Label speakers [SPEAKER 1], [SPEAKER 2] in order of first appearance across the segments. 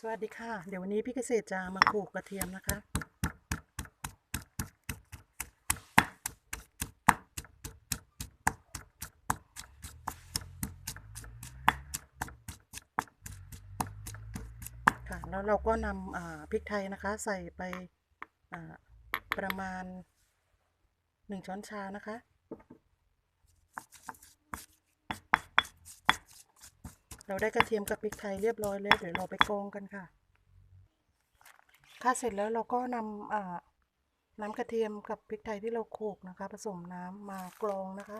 [SPEAKER 1] สวัสดีค่ะ เดี๋ยววันนี้พี่เกษตรจะมาโขลกกระเทียมนะคะ ค่ะ แล้วเราก็นำอ่าพริกไทยนะคะ ใส่ไปอ่าประมาณหนึ่งช้อนชานะคะ เราได้กระเทียมกับพริกไทยเรียบร้อยแล้วเดี๋ยวเราไปกรองกันค่ะ ค่ะเสร็จแล้วเราก็นำน้ำกระเทียมกับพริกไทยที่เราโขกนะคะ ผสมน้ำมากรองนะคะ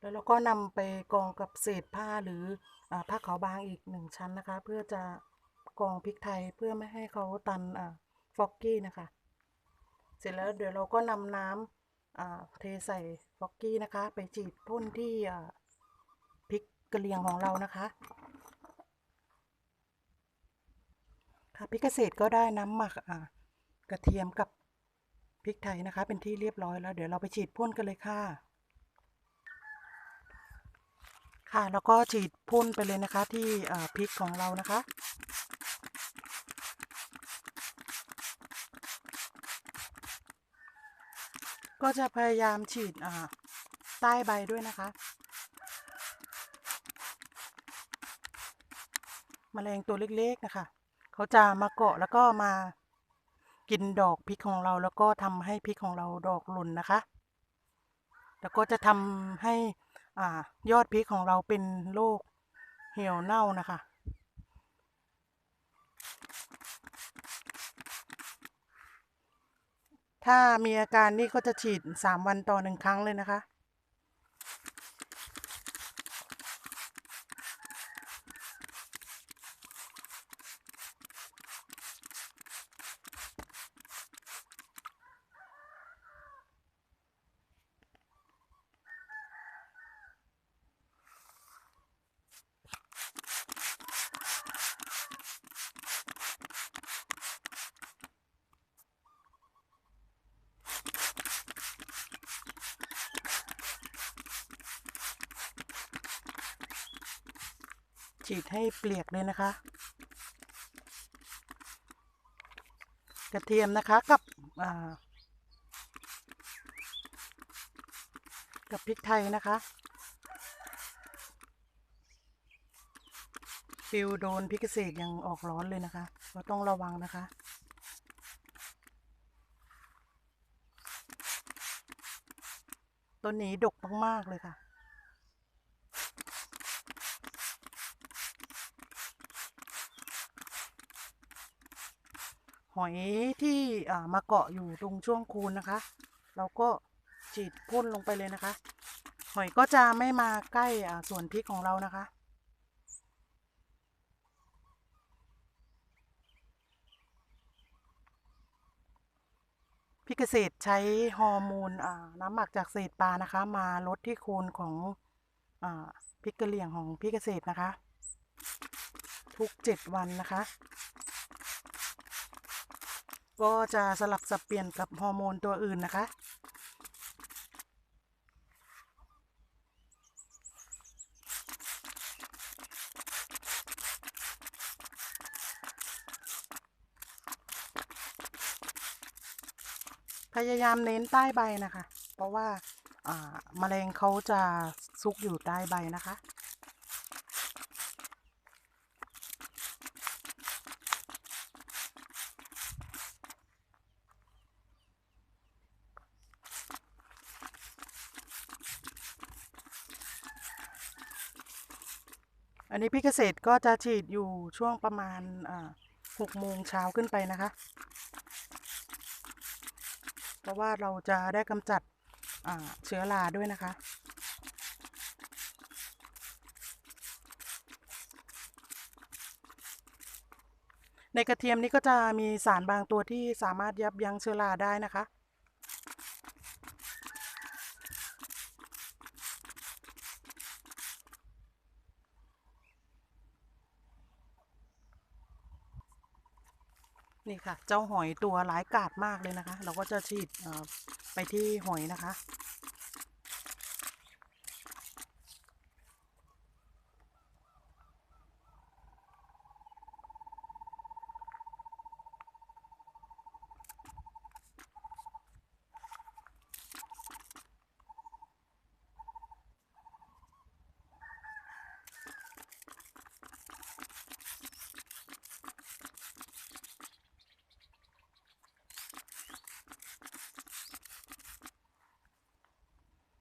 [SPEAKER 1] แล้วเราก็นำไปกองกับเศษผ้าหรืออผ้าขาวบางอีกหนึ่งชั้นนะคะ เพื่อจะกองพริกไทยเพื่อไม่ให้เขาตันฟอกกี้นะคะ เสร็จแล้วเดี๋ยวเราก็นำน้ำอ่าเทใส่ฟอกกี้นะคะ ไปฉีดพ่นที่พริกกระเลียงของเรานะคะค่ะพริกเกษตรก็ได้น้ำหมักกระเทียมกับพริกไทยนะคะ เป็นที่เรียบร้อยแล้ว เดี๋ยวเราไปฉีดพ่นกันเลยค่ะ ค่ะ แล้วก็ฉีดพ่นไปเลยนะคะที่พริกของเรานะคะ ก็จะพยายามฉีดใต้ใบด้วยนะคะแมลงตัวเล็กๆนะคะ เขาจะมาเกาะแล้วก็มากินดอกพริกของเราแล้วก็ทำให้พริกของเราดอกหล่นนะคะ แล้วก็จะทำให้ อยอดพริกของเราเป็นโรคเหี่ยวเน่านะคะ ถ้ามีอาการนี่ก็จะฉีดสามวันต่อหนึ่งครั้งเลยนะคะ ฉีดให้เปียกเลยนะคะ กระเทียมนะคะกับกับพริกไทยนะคะฟิวโดนพิกเกษตรยังออกร้อนเลยนะคะเราต้องระวังนะคะ ต้นนี้ดกมาก ๆ เลยค่ะ หอยที่มาเกาะอยู่ตรงช่วงคูนนะคะ เราก็ฉีดพ่นลงไปเลยนะคะ หอยก็จะไม่มาใกล้ส่วนพริกของเรานะคะพิกเกษตรใช้ฮอร์โมนน้ำหมักจากเศษปลานะคะ มาลดที่โคนของอพริกกระเหลี่ยงของพิกเกษตรนะคะ ทุกเจ็ดวันนะคะ ก็จะสลับสับเปลี่ยนกับฮอร์โมนตัวอื่นนะคะ พยายามเน้นใต้ใบนะคะ เพราะว่าาแมลงเขาจะซุกอยู่ใต้ใบนะคะ อันนี้พี่เกษตรก็จะฉีดอยู่ช่วงประมาณหกโมงเช้าขึ้นไปนะคะ เพราะว่าเราจะได้กำจัดเชื้อราด้วยนะคะในกระเทียมนี้ก็จะมีสารบางตัวที่สามารถยับยั้งเชื้อราได้นะคะ นี่ค่ะ เจ้าหอยตัวร้ายกาดมากเลยนะคะ เราก็จะฉีดไปที่หอยนะคะ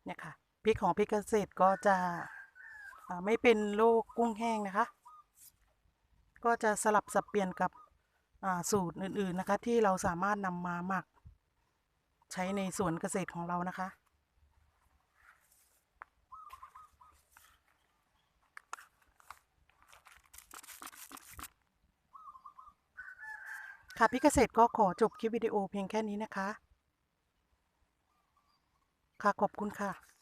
[SPEAKER 1] เนี่ยค่ะพริกของพริกเกษตรก็จะไม่เป็นโรคกุ้งแห้งนะคะ ก็จะสลับสับเปลี่ยนกับสูตรอื่นๆนะคะ ที่เราสามารถนำมาหมัก ใช้ในสวนเกษตรของเรานะคะค่ะพี่เกษตรก็ขอจบคลิปวิดีโอเพียงแค่นี้นะคะ ค่ะขอบคุณค่ะ